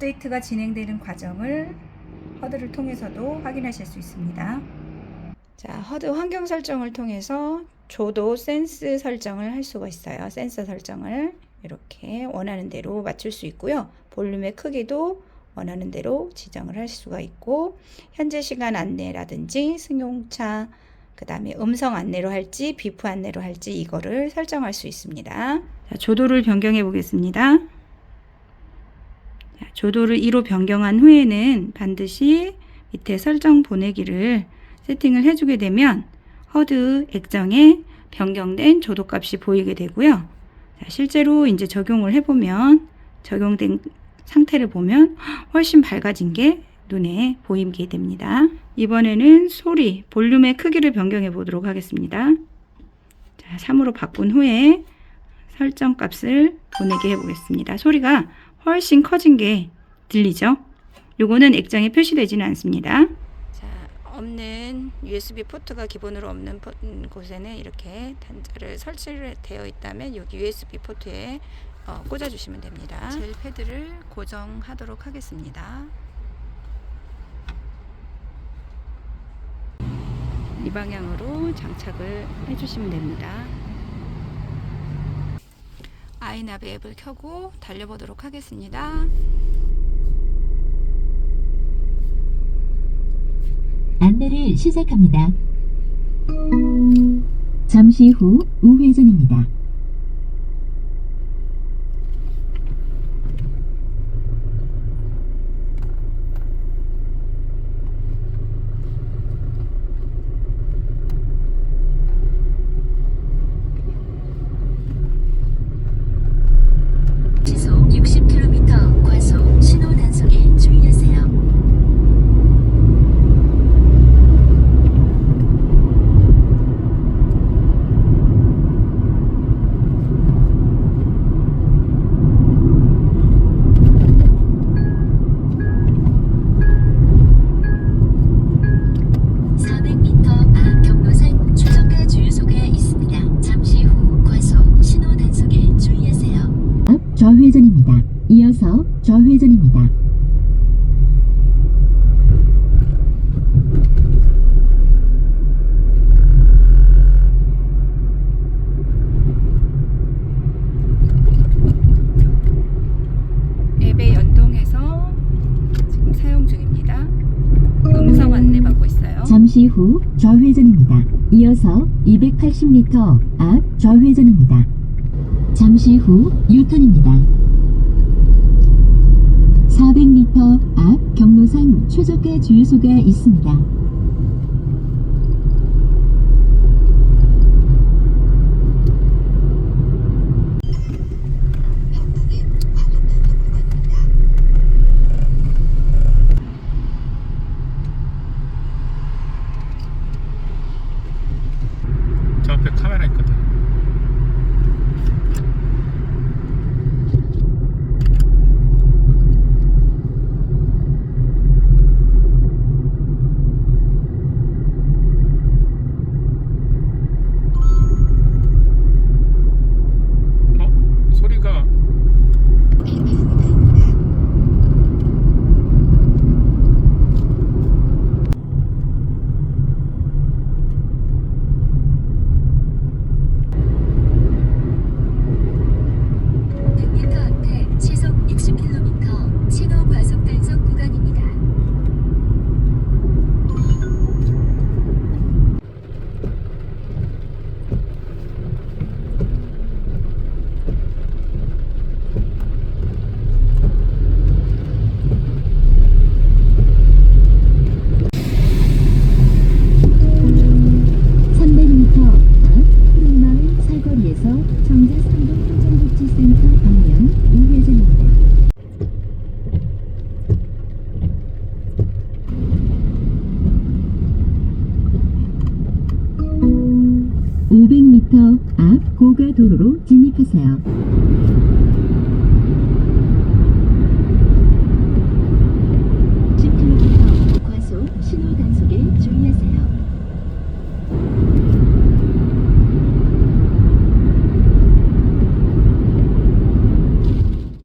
업데이트가 진행되는 과정을 허드를 통해서도 확인하실 수 있습니다. 자, 허드 환경 설정을 통해서 조도 센스 설정을 할 수가 있어요. 센서 설정을 이렇게 원하는 대로 맞출 수 있고요. 볼륨의 크기도 원하는 대로 지정을 할 수가 있고 현재 시간 안내라든지 승용차 그 다음에 음성 안내로 할지 비프 안내로 할지 이거를 설정할 수 있습니다. 자, 조도를 변경해 보겠습니다. 자, 조도를 2로 변경한 후에는 반드시 밑에 설정 보내기를 세팅을 해주게 되면 허드 액정에 변경된 조도값이 보이게 되고요. 자, 실제로 이제 적용을 해보면 적용된 상태를 보면 훨씬 밝아진 게 눈에 보이게 됩니다. 이번에는 소리, 볼륨의 크기를 변경해 보도록 하겠습니다. 자, 3으로 바꾼 후에 설정 값을 보내게 해 보겠습니다. 소리가 훨씬 커진 게 들리죠? 요거는 액정에 표시되지는 않습니다. 자, 없는 USB 포트가 기본으로 없는 포- 음, 곳에는 이렇게 단자를 설치를 되어 있다면 여기 USB 포트에 어, 꽂아주시면 됩니다. 젤 패드를 고정하도록 하겠습니다. 이 방향으로 장착을 해주시면 됩니다. 아이나비 앱을 켜고 달려보도록 하겠습니다. 안내를 시작합니다. 잠시 후 우회전입니다. 좌회전입니다. 이어서 좌회전입니다. 앱에 연동해서 지금 사용 중입니다. 음성 안내 받고 있어요. 잠시 후 좌회전입니다. 이어서 280m 앞 좌회전입니다. 잠시 후 유턴입니다. 400m 앞 경로상 최저가 주유소가 있습니다. 카메라 있거든. 어? 소리가 m 앞에 시속 60km 신호 과속 단속 구간입니다. (300m) 앞 푸른마을 사거리에서 정자상동 행정복지센터 방면 우회전입니다. 500m 앞 고가 도로로 진입하세요.